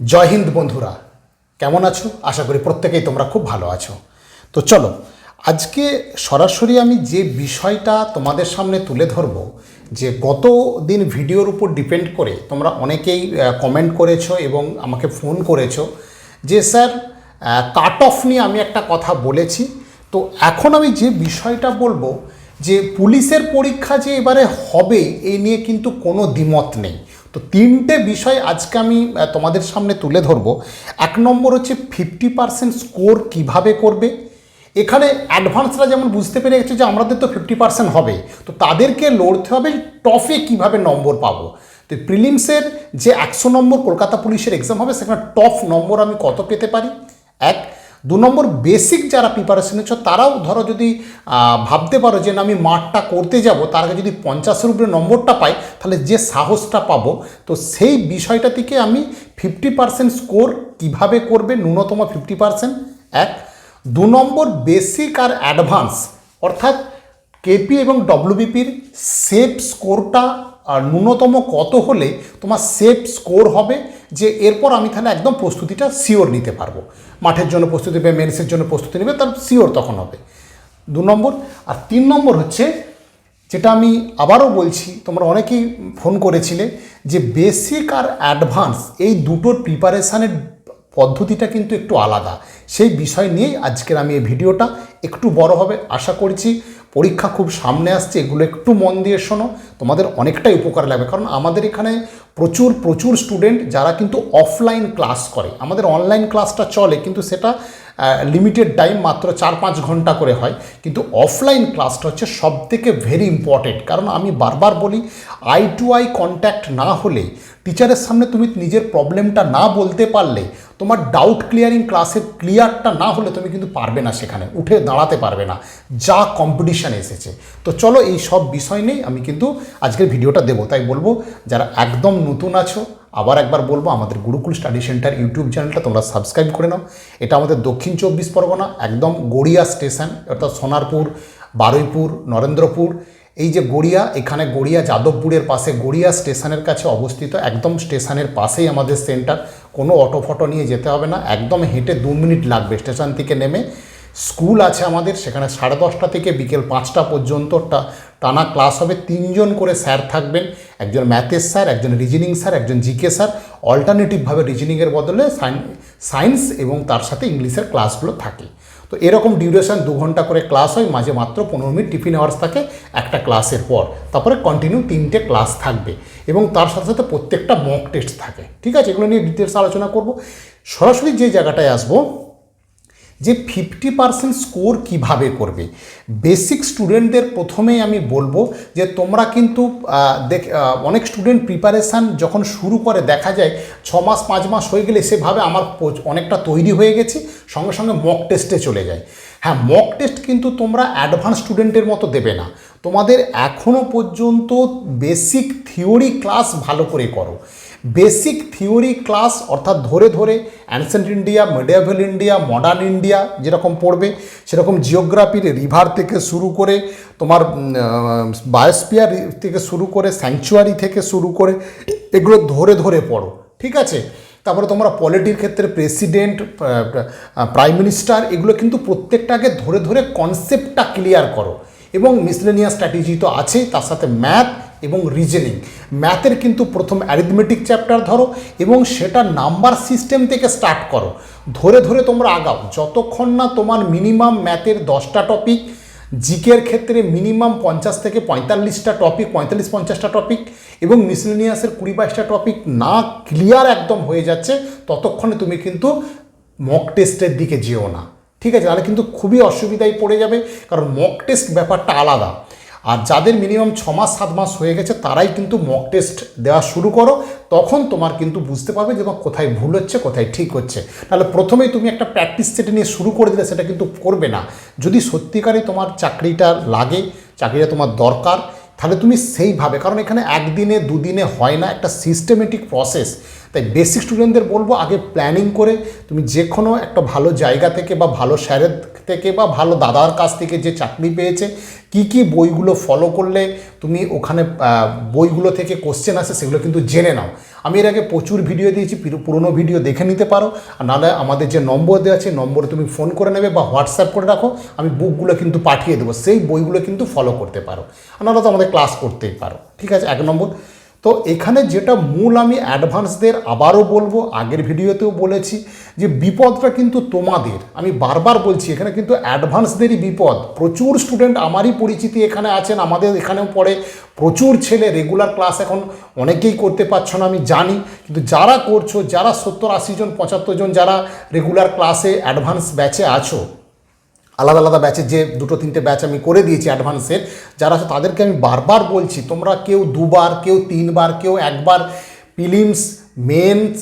জয় হিন্দ বন্ধুরা, কেমন আছো? আশা করি প্রত্যেকেই তোমরা খুব ভালো আছো। তো চলো, আজকে সরাসরি আমি যে বিষয়টা তোমাদের সামনে তুলে ধরব, যে গত দিন ভিডিওর উপর ডিপেন্ড করে তোমরা অনেকেই কমেন্ট করেছ এবং আমাকে ফোন করেছ যে, স্যার কাট অফ নিয়ে আমি একটা কথা বলেছি। তো এখন আমি যে বিষয়টা বলব, যে পুলিশের পরীক্ষা যে এবারে হবে এই নিয়ে কিন্তু কোনো দ্বিমত নেই। তো তিনটে বিষয় আজকে আমি তোমাদের সামনে তুলে ধরবো। এক নম্বর হচ্ছে ফিফটি পার্সেন্ট স্কোর কীভাবে করবে? এখানে অ্যাডভান্সরা যেমন বুঝতে পেরে গেছে যে আমাদের তো ফিফটি পার্সেন্ট হবে, তো তাদেরকে লড়তে হবে টফে কীভাবে নম্বর পাবো। তো প্রিলিমসের যে একশো নম্বর কলকাতা পুলিশের এক্সাম হবে, সেখানে টপ নম্বর আমি কত পেতে পারি? এক দু নম্বর বেসিক যারা প্রিপারেশন নিচ্ছ, তারাও ধরো যদি ভাবতে পারো যে না, আমি মাঠটা করতে যাব, তার আগে যদি পঞ্চাশের উপরে নম্বরটা পাই, তাহলে যে সাহসটা পাবো, তো সেই বিষয়টা থেকে আমি ফিফটি পার্সেন্ট স্কোর কীভাবে করবে, ন্যূনতম ফিফটি পার্সেন্ট এক। দু নম্বর বেসিক আর অ্যাডভান্স অর্থাৎ কেপি এবং ডব্লিউবিপির সেফ স্কোরটা ন্যূনতম কত হলে তোমার সেফ স্কোর হবে, যে এরপর আমি তাহলে একদম প্রস্তুতিটা শিওর নিতে পারব। মাঠের জন্য প্রস্তুতি নেবে মেনসের জন্য প্রস্তুতি নেবে, তার সিওর তখন হবে। দু নম্বর। আর তিন নম্বর হচ্ছে, যেটা আমি আবারও বলছি, তোমরা অনেকেই ফোন করেছিলে যে বেসিক আর অ্যাডভান্স এই দুটোর প্রিপারেশানের পদ্ধতিটা কিন্তু একটু আলাদা। সেই বিষয় নিয়েই আজকের আমি এই ভিডিওটা একটু বড় হবে। আশা করছি পরীক্ষা খুব সামনে আসছে, এগুলো একটু মন দিয়ে শোনো। তোমাদের অনেকটাই উপকার লাগবে, কারণ আমাদের এখানে প্রচুর প্রচুর স্টুডেন্ট যারা কিন্তু অফলাইন ক্লাস করে। আমাদের অনলাইন ক্লাসটা চলে, কিন্তু সেটা লিমিটেড টাইম মাত্র চার পাঁচ ঘণ্টা করে হয়। কিন্তু অফলাইন ক্লাসটা হচ্ছে সব থেকে ভেরি ইম্পর্টেন্ট কারণ আমি বারবার বলি আই টু আই কন্ট্যাক্ট না হলে টিচারের সামনে তুমি নিজের প্রবলেমটা না বলতে পারলে, তোমার ডাউট ক্লিয়ারিং ক্লাসের ক্লিয়ারটা না হলে তুমি কিন্তু পারবে না সেখানে, উঠে দাঁড়াতে পারবে না। যা কম্পিটিশান এসেছে। তো চলো এই সব বিষয় নেই আমি কিন্তু আজকের ভিডিওটা দেবো। তাই বলব, যারা একদম নতুন আছো আবার একবার বলব, আমাদের গুরুকুল স্টাডি সেন্টার ইউটিউব চ্যানেলটা তোমরা সাবস্ক্রাইব করে নাও। এটা আমাদের দক্ষিণ চব্বিশ পরগনা, একদম গড়িয়া স্টেশন, অর্থাৎ সোনারপুর, বারুইপুর, নরেন্দ্রপুর। এই যে গড়িয়া, এখানে গড়িয়া যাদবপুরের পাশে গড়িয়া স্টেশনের কাছে অবস্থিত, একদম স্টেশনের পাশেই আমাদের সেন্টার। কোনো অটো ফটো নিয়ে যেতে হবে না, একদম হেঁটে দু মিনিট লাগবে স্টেশন থেকে নেমে। স্কুল আছে আমাদের, সেখানে সাড়ে দশটা থেকে বিকেল পাঁচটা পর্যন্ত টানা ক্লাস হবে, তিনজন করে স্যার থাকবেন। একজন ম্যাথের স্যার, একজন রিজনিং স্যার, একজন জিকে স্যার। অল্টারনেটিভভাবে রিজনিংয়ের বদলে সায়েন্স এবং তার সাথে ইংলিশের ক্লাসগুলো থাকে। তো এরকম ডিউরেশন দু ঘণ্টা করে ক্লাস হয়, মাঝে মাত্র পনেরো মিনিট টিফিন আওয়ার্স থাকে একটা ক্লাসের পর। তারপরে কন্টিনিউ তিনটে ক্লাস থাকবে এবং তার সাথে সাথে প্রত্যেকটা মক টেস্ট থাকে। ঠিক আছে? এগুলো নিয়ে ডিটেলস আলোচনা করব। সরাসরি যে জায়গাটায় আসব যে ফিফটি পার্সেন্ট স্কোর কীভাবে করবে? বেসিক স্টুডেন্টদের প্রথমেই আমি বলব যে তোমরা কিন্তু দেখ অনেক স্টুডেন্ট প্রিপারেশান যখন শুরু করে, দেখা যায় ছ মাস, পাঁচ মাস হয়ে গেলে সেভাবে আমার অনেকটা তৈরি হয়ে গেছে, সঙ্গে সঙ্গে মক টেস্টে চলে যায়। হ্যাঁ মক টেস্ট কিন্তু তোমরা অ্যাডভান্স স্টুডেন্টের মতো দেবে না। তোমাদের এখনও পর্যন্ত বেসিক থিওরি ক্লাস ভালো করে করো। বেসিক থিওরি ক্লাস অর্থাৎ ধরে ধরে ancient India medieval India modern India যেরকম পড়বে, সেরকম জিওগ্রাফির রিভার থেকে শুরু করে, তোমার বায়োস্পিয়ার থেকে শুরু করে স্যাংচুয়ারি থেকে শুরু করে, এগুলো ধরে ধরে পড়ো, ঠিক আছে? তারপরে তোমরা পলিটির ক্ষেত্রে প্রেসিডেন্ট প্রাইম মিনিস্টার এগুলো কিন্তু প্রত্যেকটাকে ধরে ধরে কনসেপ্টটা ক্লিয়ার করো। এবং মিসলেনিয়া স্ট্র্যাটেজি তো আছেই, তার সাথে ম্যাথ এবং রিজনিং ম্যাথের কিন্তু প্রথম অ্যারিথমেটিক চ্যাপ্টার ধরো এবং সেটা নাম্বার সিস্টেম থেকে স্টার্ট করো। ধরে ধরে তোমরা আগাও। যতক্ষণ না তোমার মিনিমাম ম্যাথের দশটা টপিক জিকের ক্ষেত্রে মিনিমাম পঞ্চাশ থেকে পঁয়তাল্লিশটা টপিক পঁয়তাল্লিশ, পঞ্চাশটা টপিক এবং মিসলেনিয়াসের কুড়ি বাইশটা টপিক না ক্লিয়ার একদম হয়ে যাচ্ছে, ততক্ষণে তুমি কিন্তু মক টেস্টের দিকে যেও না। ঠিক আছে? তাহলে কিন্তু খুবই অসুবিধায় পড়ে যাবে, কারণ মক টেস্ট ব্যাপারটা আলাদা। আর যাদের মিনিমাম ছ মাস, সাত মাস হয়ে গেছে, তারাই কিন্তু মক টেস্ট দেওয়া শুরু করো। তখন তোমার কিন্তু বুঝতে পারবে যে তোমার কোথায় ভুল হচ্ছে, কোথায় ঠিক হচ্ছে। তাহলে প্রথমেই তুমি একটা প্র্যাকটিস সেটা নিয়ে শুরু করে দিলে সেটা কিন্তু করবে না। যদি সত্যিকারে তোমার চাকরিটা লাগে, চাকরিটা তোমার দরকার, তাহলে তুমি সেইভাবে, কারণ এখানে একদিনে, দুদিনে হয় না, একটা সিস্টেমেটিক প্রসেস তাই বেসিক স্টুডেন্টদের বলব, আগে প্ল্যানিং করে তুমি যে কোনো একটা ভালো জায়গা থেকে বা ভালো স্যারের থেকে বা ভালো দাদার কাছ থেকে যে চাকরি পেয়েছে, কি কি বইগুলো ফলো করলে তুমি ওখানে বইগুলো থেকে কোশ্চেন আসে সেগুলো কিন্তু জেনে নাও। আমি এর আগে প্রচুর ভিডিও দিয়েছি, পুরো- পুরোনো ভিডিও দেখে নিতে পারো। আর নাহলে আমাদের যে নম্বর দেওয়া আছে, নম্বরে তুমি ফোন করে নেবে বা হোয়াটসঅ্যাপ করে রাখো, আমি বুকগুলো কিন্তু পাঠিয়ে দেবো। সেই বইগুলো কিন্তু ফলো করতে পারো। আর নাহলে তো আমাদের ক্লাস করতেই পারো। ঠিক আছে, এক নম্বর। তো এখানে যেটা মূল আমি অ্যাডভান্সদের আবারও বলব, আগের ভিডিওতেও বলেছি যে বিপদটা কিন্তু তোমাদের। আমি বারবার বলছি, এখানে কিন্তু অ্যাডভান্সদেরই বিপদ। প্রচুর স্টুডেন্ট আমারই পরিচিতি এখানে আছেন, আমাদের এখানেও পড়ে। প্রচুর ছেলে, রেগুলার ক্লাস এখন অনেকেই করতে পারছ না, আমি জানি। কিন্তু যারা করছ, যারা সত্তর আশি জন, পঁচাত্তর জন যারা রেগুলার ক্লাসে অ্যাডভান্স ব্যাচে আছো আলাদা আলাদা ব্যাচের যে দুটো তিনটে ব্যাচ আমি করে দিয়েছি অ্যাডভান্সের যারা আছে তাদেরকে আমি বারবার বলছি, তোমরা কেউ দুবার, কেউ তিনবার, কেউ একবার প্রিলিমস মেন্স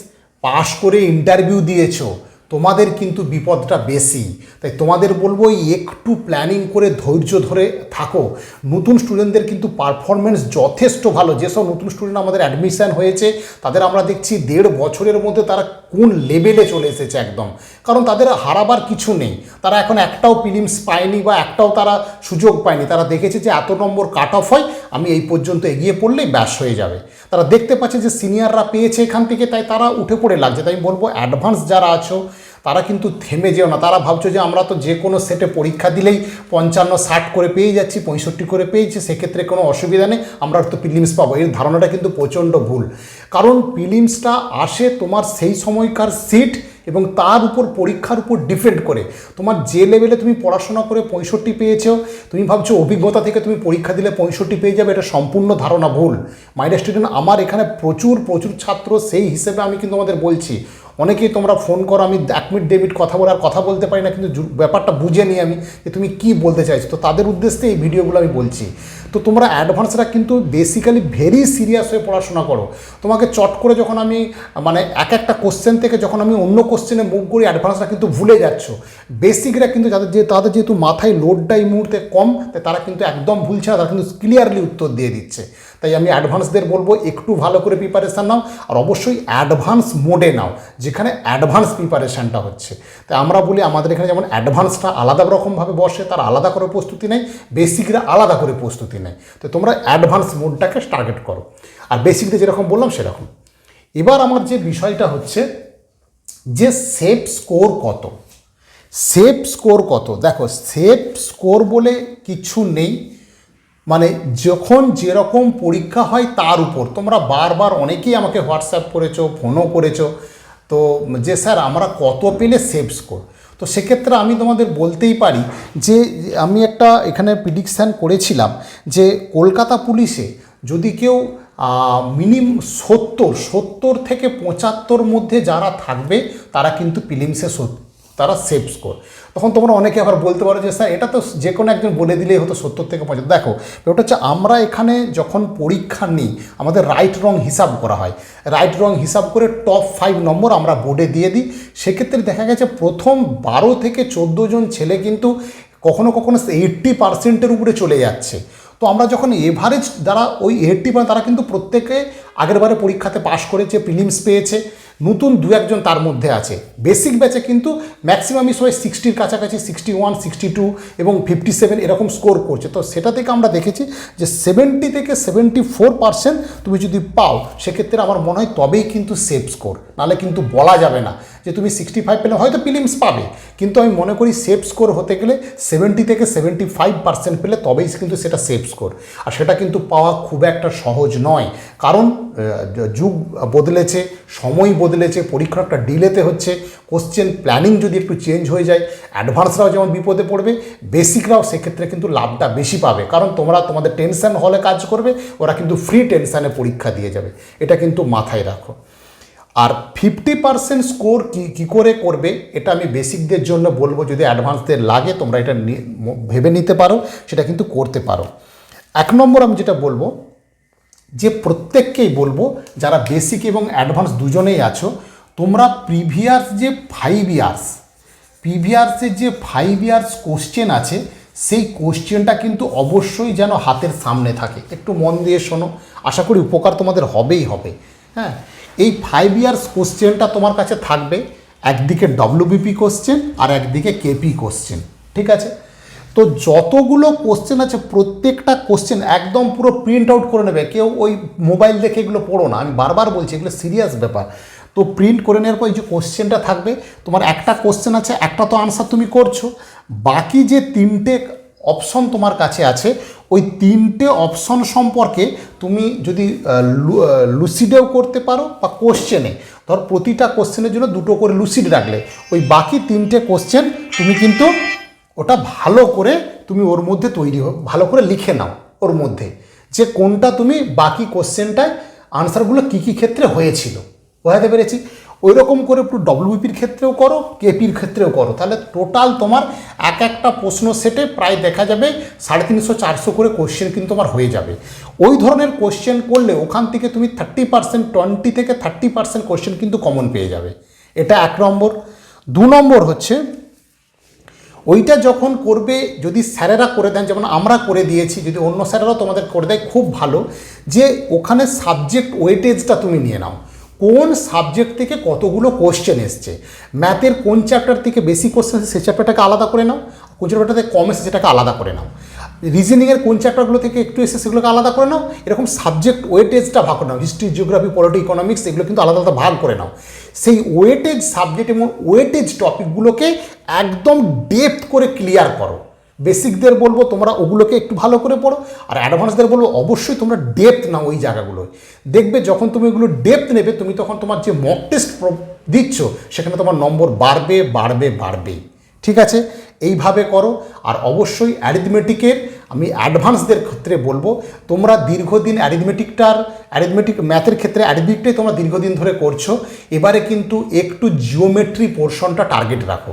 পাশ করে ইন্টারভিউ দিয়েছ, তোমাদের কিন্তু বিপদটা বেশি। তাই তোমাদের বলব একটু প্ল্যানিং করে ধৈর্য ধরে থাকো। নতুন স্টুডেন্টদের কিন্তু পারফরমেন্স যথেষ্ট ভালো। যেসব নতুন স্টুডেন্ট আমাদের অ্যাডমিশান হয়েছে, তাদের আমরা দেখছি দেড় বছরের মধ্যে তারা কোন লেভেলে চলে এসেছে একদম। কারণ তাদের হারাবার কিছু নেই। তারা এখন একটাও ফিলিমস পায়নি বা একটাও তারা সুযোগ পায়নি। তারা দেখেছে যে এত নম্বর কাট অফ হয়, আমি এই পর্যন্ত এগিয়ে পড়লেই ব্যাস হয়ে যাবে। তারা দেখতে পাচ্ছে যে সিনিয়ররা পেয়েছে এখান থেকে, তাই তারা উঠে পড়ে লাগছে। তাই আমি বলব অ্যাডভান্স যারা আছো তারা কিন্তু থেমে যেও না। তারা ভাবছ যে আমরা তো যে কোনো সেটে পরীক্ষা দিলেই পঞ্চান্ন, ষাট করে পেয়ে যাচ্ছি, পঁয়ষট্টি করে পেয়েছি, সেক্ষেত্রে কোনো অসুবিধা নেই, আমরা তো প্রিলিমস পাবো। এই ধারণাটা কিন্তু প্রচণ্ড ভুল। কারণ প্রিলিমসটা আসে তোমার সেই সময়কার সিট এবং তার উপর পরীক্ষার উপর ডিপেন্ড করে। তোমার যে লেভেলে তুমি পড়াশোনা করে পঁয়ষট্টি পেয়েছ, তুমি ভাবছ অভিজ্ঞতা থেকে তুমি পরীক্ষা দিলে পঁয়ষট্টি পেয়ে যাবে, এটা সম্পূর্ণ ধারণা ভুল। মাইডার স্টুডেন্ট আমার এখানে প্রচুর প্রচুর ছাত্র, সেই হিসেবে আমি কিন্তু আমাদের বলছি। অনেকেই তোমরা ফোন করো, আমি এক মিনিট ডেবিট কথা বলে আর কথা বলতে পারি না, কিন্তু ব্যাপারটা বুঝে নিই আমি যে তুমি কি বলতে চাইছো, তো তাদের উদ্দেশ্যে এই ভিডিওগুলো আমি বলছি। তো তোমরা অ্যাডভান্সরা কিন্তু বেসিক্যালি ভেরি সিরিয়াস হয়ে পড়াশোনা করো। তোমাকে চট করে যখন আমি মানে এক একটা কোশ্চেন থেকে যখন আমি অন্য কোশ্চেনে মুভ করি অ্যাডভান্সরা কিন্তু ভুলে যাচ্ছ। বেসিকরা কিন্তু যাদের যে, তাদের যেহেতু মাথায় লোডটা এই মুহূর্তে কম তারা কিন্তু একদম ভুলছে না তারা কিন্তু ক্লিয়ারলি উত্তর দিয়ে দিচ্ছে। তাই আমি অ্যাডভান্সদের বলব, একটু ভালো করে প্রিপারেশান নাও, আর অবশ্যই অ্যাডভান্স মোডে নাও, যেখানে অ্যাডভান্স প্রিপারেশানটা হচ্ছে। তাই আমরা বলি আমাদের এখানে যেমন অ্যাডভান্সটা আলাদা রকমভাবে বসে, তার আলাদা করে প্রস্তুতি নেয় বেসিকরা আলাদা করে প্রস্তুতি নেয় তো তোমরা অ্যাডভান্স মোডটাকে টার্গেট করো। আর বেসিকটা যেরকম বললাম, সেরকম। এবার আমার যে বিষয়টা হচ্ছে যে সেফ স্কোর কত? সেফ স্কোর কত? দেখো সেফ স্কোর বলে কিছু নেই মানে যখন যেরকম পরীক্ষা হয় তার উপর। তোমরা বারবার অনেকেই আমাকে হোয়াটসঅ্যাপ করেছ, ফোনও করেছ। তো যে স্যার আমরা কত পেলে সেফ স্কোর? তো সেক্ষেত্রে আমি তোমাদের বলতেই পারি যে আমি একটা এখানে প্রিডিকশান করেছিলাম যে কলকাতা পুলিশে যদি কেউ মিনিম সত্তর সত্তর থেকে পঁচাত্তর মধ্যে যারা থাকবে তারা কিন্তু প্রিলিমসে তারা সেফ স্কোর তখন তোমরা অনেকে আবার বলতে পারো যে, স্যার, এটা তো যে কোনো একজন বলে দিলেই হতো সত্তর থেকে পঁচাত্তর। দেখো ওটা হচ্ছে আমরা এখানে যখন পরীক্ষা নিই, আমাদের রাইট রং হিসাব করা হয়। রাইট রং হিসাব করে টপ ফাইভ নম্বর আমরা বোর্ডে দিয়ে দিই। সেক্ষেত্রে দেখা গেছে প্রথম বারো থেকে চোদ্দ জন ছেলে কিন্তু কখনো কখনো এইট্টি পার্সেন্টের উপরে চলে যাচ্ছে। তো আমরা যখন এভারেজ যারা ওই এইট্টি পার্সেন্ট তারা কিন্তু প্রত্যেকে আগেরবারে পরীক্ষাতে পাশ করেছে প্রিলিমস পেয়েছে। নতুন দু একজন তার মধ্যে আছে। বেসিক ব্যাচে কিন্তু ম্যাক্সিমামই সবাই সিক্সটির কাছাকাছি সিক্সটি ওয়ান সিক্সটি টু এবং ফিফটি সেভেন এরকম স্কোর করছে। তো সেটা থেকে আমরা দেখেছি যে সেভেন্টি থেকে সেভেন্টি ফোর পার্সেন্ট তুমি যদি পাও, সেক্ষেত্রে আমার মনে হয় তবেই কিন্তু সেফ স্কোর নাহলে কিন্তু বলা যাবে না যে তুমি সিক্সটি ফাইভ পেলে, হয়তো প্রিলিমস পাবে, কিন্তু আমি মনে করি সেফ স্কোর হতে গেলে সেভেন্টি থেকে সেভেন্টি ফাইভ পার্সেন্ট পেলে তবেই কিন্তু সেটা সেফ স্কোর আর সেটা কিন্তু পাওয়া খুব একটা সহজ নয়। কারণ যুগ বদলেছে, সময় বদলেছে পরীক্ষা একটা ডিলেতে হচ্ছে কোশ্চেন প্ল্যানিং যদি একটু চেঞ্জ হয়ে যায় অ্যাডভান্সরাও যেমন বিপদে পড়বে বেসিকরাও সেক্ষেত্রে কিন্তু লাভটা বেশি পাবে। কারণ তোমরা তোমাদের টেনশন হলে কাজ করবে, ওরা কিন্তু ফ্রি টেনশানে পরীক্ষা দিয়ে যাবে। এটা কিন্তু মাথায় রাখো। আর ফিফটি পার্সেন্ট স্কোর কী কী করে করবে, এটা আমি বেসিকদের জন্য বলব, যদি অ্যাডভান্সদের লাগে, তোমরা এটা ভেবে নিতে পারো, সেটা কিন্তু করতে পারো। এক নম্বর আমি যেটা বলব যে প্রত্যেককেই বলব, যারা বেসিক এবং অ্যাডভান্স দুজনেই আছো, তোমরা প্রিভিয়াস যে ফাইভ ইয়ার্স প্রিভিয়াসের যে ফাইভ ইয়ার্স কোশ্চেন আছে, সেই কোশ্চেনটা কিন্তু অবশ্যই যেন হাতের সামনে থাকে। একটু মন দিয়ে শোনো, আশা করি উপকার তোমাদের হবেই হবে। হ্যাঁ এই ফাইভ ইয়ার্স কোশ্চেনটা তোমার কাছে থাকবে, একদিকে ডব্লিউবিপি কোশ্চেন আর একদিকে কেপি কোশ্চেন ঠিক আছে? তো যতগুলো কোশ্চেন আছে, প্রত্যেকটা কোশ্চেন একদম পুরো প্রিন্ট আউট করে নেবে। কেউ ওই মোবাইল দেখে এগুলো পড়ো না। আমি বারবার বলছি, এগুলো সিরিয়াস ব্যাপার। তো প্রিন্ট করে নেওয়ার পর যে কোশ্চেনটা থাকবে, তোমার একটা কোশ্চেন আছে, একটা তো আনসার তুমি করছ। বাকি যে তিনটে অপশন তোমার কাছে আছে, ওই তিনটে অপশন সম্পর্কে তুমি যদি লুসিডেও করতে পারো বা কোশ্চেনে ধর প্রতিটা কোশ্চেনের জন্য দুটো করে লুসিড রাখলে। ওই বাকি তিনটে কোশ্চেন তুমি কিন্তু ওটা ভালো করে তুমি ওর মধ্যে তৈরি ভালো করে লিখে নাও ওর মধ্যে যে কোনটা তুমি বাকি কোশ্চেনটায় আনসারগুলো কী কী ক্ষেত্রে হয়েছিল। বোঝাতে পেরেছি? ওই রকম করে একটু ডব্লিউপির ক্ষেত্রেও করো কেপির ক্ষেত্রেও করো। তাহলে টোটাল তোমার এক একটা প্রশ্ন সেটে প্রায় দেখা যাবে সাড়ে তিনশো, চারশো করে কোশ্চেন কিন্তু তোমার হয়ে যাবে। ওই ধরনের কোশ্চেন করলে ওখান থেকে তুমি থার্টি পার্সেন্ট টোয়েন্টি থেকে থার্টি পার্সেন্ট কোশ্চেন কিন্তু কমন পেয়ে যাবে। এটা এক নম্বর। দু নম্বর হচ্ছে ওইটা যখন করবে, যদি স্যারেরা করে দেন, যেমন আমরা করে দিয়েছি, যদি অন্য স্যারেরাও তোমাদের করে দেয়, খুব ভালো। যে ওখানে সাবজেক্ট ওয়েটেজটা তুমি নিয়ে নাও। কোন সাবজেক্ট থেকে কতগুলো কোশ্চেন এসছে? ম্যাথের কোন চ্যাপ্টার থেকে বেশি কোশ্চেন সে চ্যাপ্টারটাকে আলাদা করে নাও। কোন চ্যাপ্টারটাতে কম এসে সেটাকে আলাদা করে নাও। রিজনিংয়ের কোন চ্যাপ্টারগুলো থেকে একটু এসে সেগুলোকে আলাদা করে নাও। এরকম সাবজেক্ট ওয়েটেজটা ভাগ করে নাও। হিস্ট্রি জিওগ্রাফি পলিটি ইকোনমিক্স এগুলো কিন্তু আলাদা আলাদা ভাগ করে নাও। সেই ওয়েটেজ সাবজেক্ট এবং ওয়েটেজ টপিকগুলোকে একদম ডেপথ করে ক্লিয়ার করো। বেসিকদের বলব, তোমরা ওগুলোকে একটু ভালো করে পড়ো। আর অ্যাডভান্সদের বলব, অবশ্যই তোমরা ডেপথ নাও ওই জায়গাগুলোয়। দেখবে যখন তুমি এগুলো ডেপথ নেবে, তুমি তখন তোমার যে মক টেস্ট দিচ্ছ, সেখানে তোমার নম্বর বাড়বে বাড়বে, বাড়বেই। ঠিক আছে? এইভাবে করো। আর অবশ্যই অ্যারিথমেটিকের আমি অ্যাডভান্সদের ক্ষেত্রে বলব, তোমরা দীর্ঘদিন অ্যারিথমেটিকটার অ্যারিথমেটিক ম্যাথের ক্ষেত্রে অ্যারিথমেটিকটাই তোমরা দীর্ঘদিন ধরে করছ। এবারে কিন্তু একটু জিওমেট্রি পোর্শনটা টার্গেট রাখো।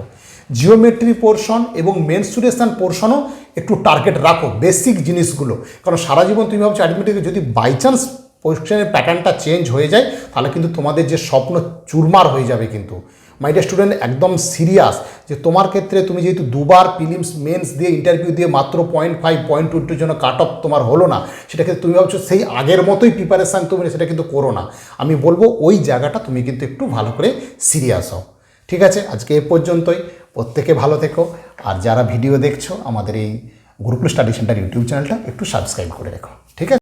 জিওমেট্রি পোর্শন এবং মেনসুরেশন পোর্শনও একটু টার্গেট রাখো বেসিক জিনিসগুলো। কারণ সারা জীবন তুমি ভাবছ অ্যারিথমেটিকে যদি বাই চান্স কোয়েশ্চেনের প্যাটার্নটা চেঞ্জ হয়ে যায়, তাহলে কিন্তু তোমাদের যে স্বপ্ন চুরমার হয়ে যাবে কিন্তু। মাই ডিয়ার স্টুডেন্ট একদম সিরিয়াস যে তোমার ক্ষেত্রে তুমি যেহেতু দুবার প্রিলিমস মেন্স দিয়ে ইন্টারভিউ দিয়ে মাত্র পয়েন্ট ফাইভ পয়েন্ট টুর জন্য কাট অফ তোমার হলো না সেটাকে তুমি ভাবছ সেই আগের মতোই প্রিপারেশান তুমি, সেটা কিন্তু করো না। আমি বলব ওই জায়গাটা তুমি কিন্তু একটু ভালো করে সিরিয়াস হও। ঠিক আছে? আজকে এ পর্যন্তই। প্রত্যেকে ভালো থেকো। আর যারা ভিডিও দেখছ, আমাদের এই গুরুকুল স্টাডি সেন্টার ইউটিউব চ্যানেলটা একটু সাবস্ক্রাইব করে রেখো।